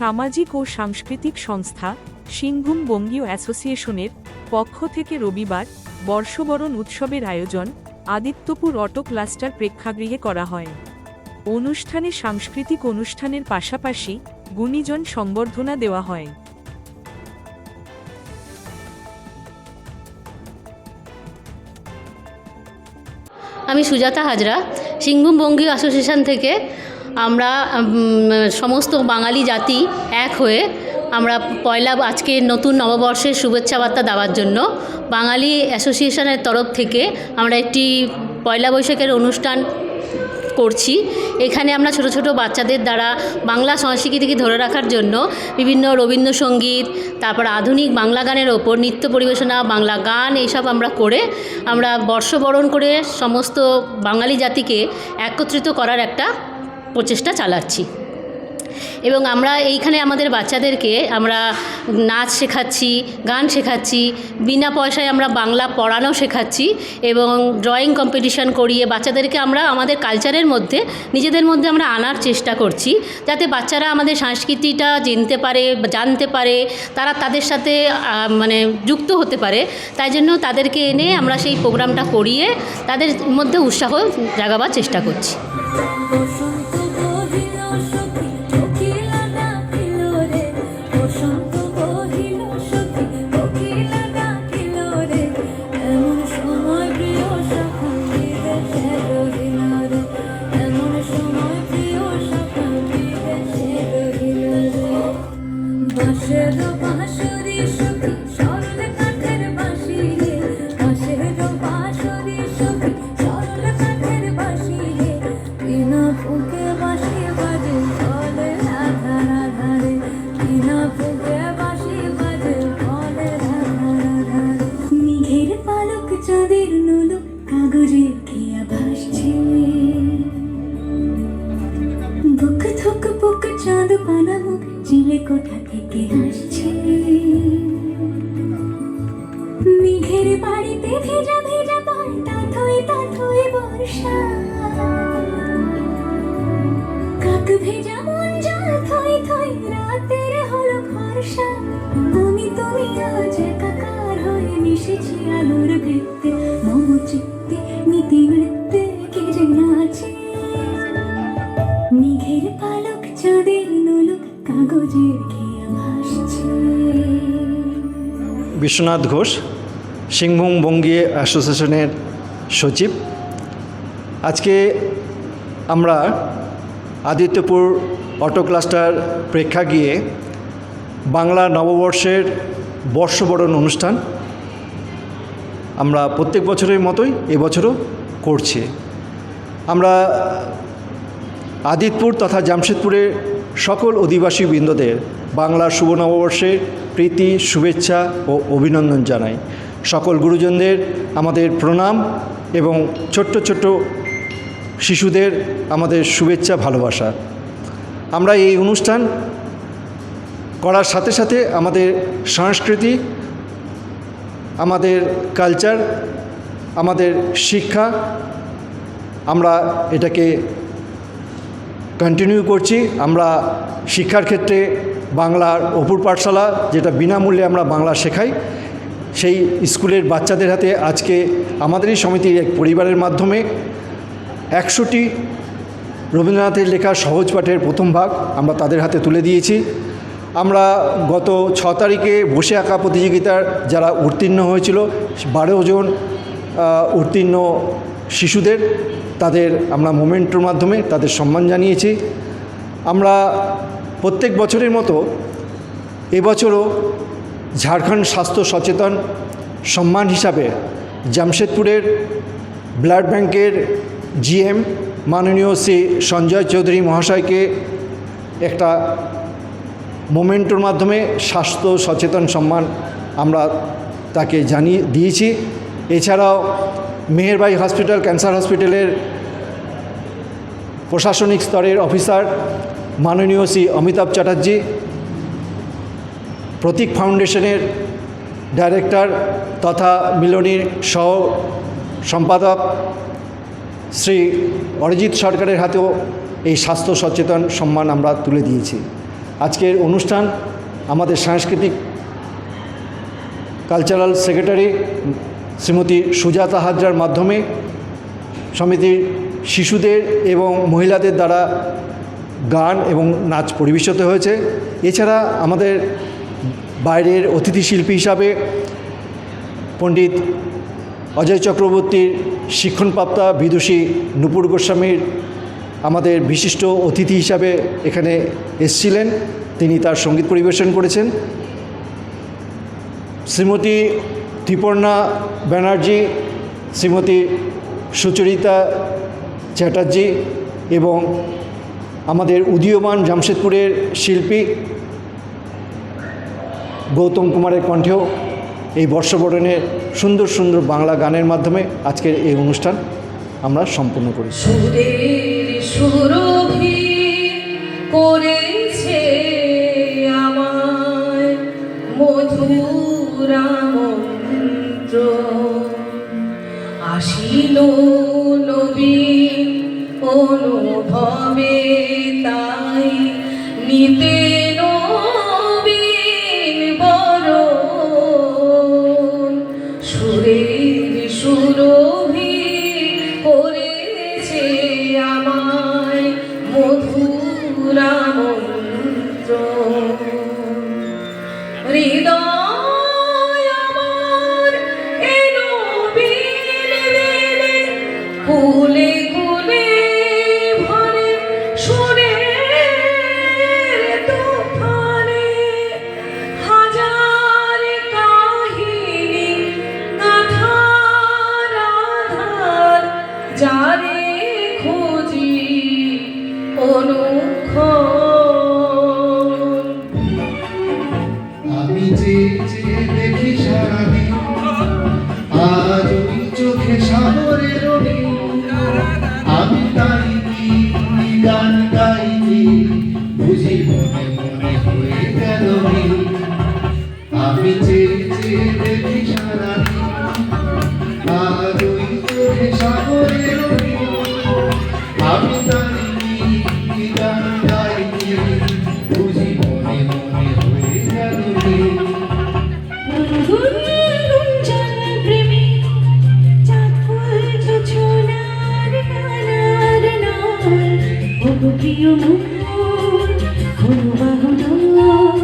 সামাজিক ও সাংস্কৃতিক সংস্থা সিংভূম বঙ্গীয় অ্যাসোসিয়েশনের পক্ষ থেকে রবিবার বর্ষবরণ উৎসবের আয়োজন আদিত্যপুর অটো ক্লাস্টার প্রেক্ষাগৃহে করা হয়। অনুষ্ঠানে সাংস্কৃতিক অনুষ্ঠানের পাশাপাশি গুণীজন সংবর্ধনা দেওয়া হয়। আমি সুজাতা হাজরা, সিংভূম বঙ্গীয় অ্যাসোসিয়েশন থেকে আমরা সমস্ত বাঙালি জাতি এক হয়ে আমরা পয়লা, আজকে নতুন নববর্ষের শুভেচ্ছা বার্তা দেওয়ার জন্য বাঙালি অ্যাসোসিয়েশনের তরফ থেকে আমরা একটি পয়লা বৈশাখের অনুষ্ঠান করছি। এখানে আমরা ছোট ছোট বাচ্চাদের দ্বারা বাংলা সংস্কৃতিকে ধরে রাখার জন্য বিভিন্ন রবীন্দ্রসঙ্গীত, তারপর আধুনিক বাংলা গানের ওপর নৃত্য পরিবেশনা, বাংলা গান এইসব আমরা করে আমরা বর্ষবরণ করে সমস্ত বাঙালি জাতিকে একত্রিত করার একটা প্রচেষ্টা চালাচ্ছি। এবং আমরা এইখানে আমাদের বাচ্চাদেরকে আমরা নাচ শেখাচ্ছি, গান শেখাচ্ছি, বিনা পয়সায় আমরা বাংলা পড়ানো শেখাচ্ছি এবং ড্রয়িং কম্পিটিশন করিয়ে বাচ্চাদেরকে আমরা আমাদের কালচারের মধ্যে, নিজেদের মধ্যে আমরা আনার চেষ্টা করছি। যাতে বাচ্চারা আমাদের সংস্কৃতিটা জানতে পারে জানতে পারে, তারা তাদের সাথে মানে যুক্ত হতে পারে। তাই জন্য তাদেরকে এনে আমরা সেই প্রোগ্রামটা করিয়ে তাদের মধ্যে উৎসাহ জাগাবার চেষ্টা করছি। বিশ্বনাথ ঘোষ, সিংভূম বঙ্গী অ্যাসোসিয়েশনের সচিব। আজকে আমরা আদিত্যপুর অটো ক্লাস্টার প্রেক্ষাগৃহে বাংলা নববর্ষের বর্ষবরণ অনুষ্ঠান আমরা প্রত্যেক বছরের মতোই, এবছরও করছি। আমরা আদিতপুর তথা জামশেদপুরের সকল অধিবাসী বৃন্দদের বাংলার শুভ নববর্ষের প্রীতি, শুভেচ্ছা ও অভিনন্দন জানাই। সকল গুরুজনদের আমাদের প্রণাম এবং ছোট্ট ছোট্ট শিশুদের আমাদের শুভেচ্ছা, ভালোবাসা। আমরা এই অনুষ্ঠান করার সাথে সাথে আমাদের সংস্কৃতি, আমাদের কালচার আমাদের শিক্ষা, আমরা এটাকে কন্টিনিউ করছি। আমরা শিক্ষার ক্ষেত্রে বাংলার অপুর পাঠশালা, যেটা বিনামূল্যে আমরা বাংলা শেখাই, সেই স্কুলের বাচ্চাদের হাতে আজকে আমাদেরই সমিতির এক পরিবারের মাধ্যমে একশোটি রবীন্দ্রনাথের লেখা সহজ পাঠের প্রথম ভাগ আমরা তাদের হাতে তুলে দিয়েছি। আমরা গত ছ তারিখে বসে আঁকা প্রতিযোগিতার যারা উত্তীর্ণ হয়েছিল, বারো জন উত্তীর্ণ শিশুদের তাদের আমরা মোমেন্টের মাধ্যমে তাদের সম্মান জানিয়েছি। আমরা প্রত্যেক বছরের মতো এবছরও ঝাড়খণ্ড স্বাস্থ্য সচেতন সম্মান হিসাবে জামশেদপুরের ব্লাড ব্যাংকের জিএম মাননীয় শ্রী সঞ্জয় চৌধুরী মহাশয়কে একটা মোমেন্টোর মাধ্যমে স্বাস্থ্য সচেতন সম্মান আমরা তাকে জানিয়ে দিয়েছি। এছাড়াও মেহেরবাই হসপিটাল, ক্যান্সার হসপিটালের প্রশাসনিক স্তরের অফিসার মাননীয় শ্রী অমিতাভ চ্যাটার্জি, প্রতীক ফাউন্ডেশনের ডাইরেক্টর তথা মিলনীর সহ সম্পাদক শ্রী অরিজিৎ সরকারের হাতেও এই স্বাস্থ্য সচেতন সম্মান আমরা তুলে দিয়েছি। আজকের অনুষ্ঠান আমাদের সাংস্কৃতিক কালচারাল সেক্রেটারি শ্রীমতী সুজাতা হাজরার মাধ্যমে সমিতির শিশুদের এবং মহিলাদের দ্বারা গান এবং নাচ পরিবেশিত হয়েছে। এছাড়া আমাদের বাইরের অতিথি শিল্পী হিসাবে পণ্ডিত অজয় চক্রবর্তীর শিক্ষণপ্রাপ্তা বিদুষী নুপুর গোস্বামীর আমাদের বিশিষ্ট অতিথি হিসাবে এখানে এসছিলেন। তিনি তার সংগীত পরিবেশন করেছেন। শ্রীমতী ত্রিপর্ণা ব্যানার্জি, শ্রীমতী সুচরিতা চ্যাটার্জি এবং আমাদের উদীয়মান জামশেদপুরের শিল্পী গৌতম কুমারের কণ্ঠেও এই বর্ষবরণের সুন্দর সুন্দর বাংলা গানের মাধ্যমে আজকের এই অনুষ্ঠান আমরা সম্পূর্ণ করি সুরের Lord. যারে ওগো প্রিয় মোর কোনো বাহুডোর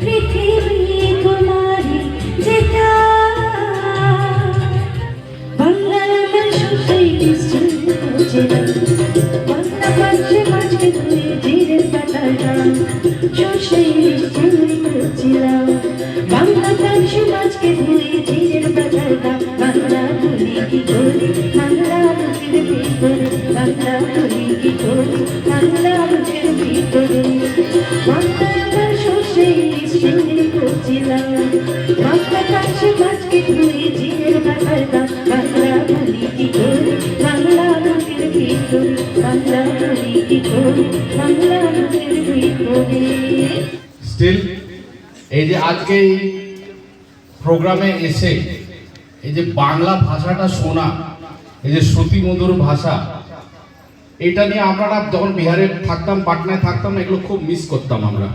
পৃথিবী তোমারই যেটা। বাংলার আমার সুখেই নিশ্চয় পৌঁছে বাংলা পাশে মাঝে তুই ধীরে পাতাটা সর্ষেই এই যে আজকে এই প্রোগ্রামে এসে এই যে বাংলা ভাষাটা শোনা, এই যে শ্রুতিমধুর ভাষা, এটা নিয়ে আমরা যখন বিহারে থাকতাম, পাটনায় থাকতাম এগুলো খুব মিস করতাম আমরা।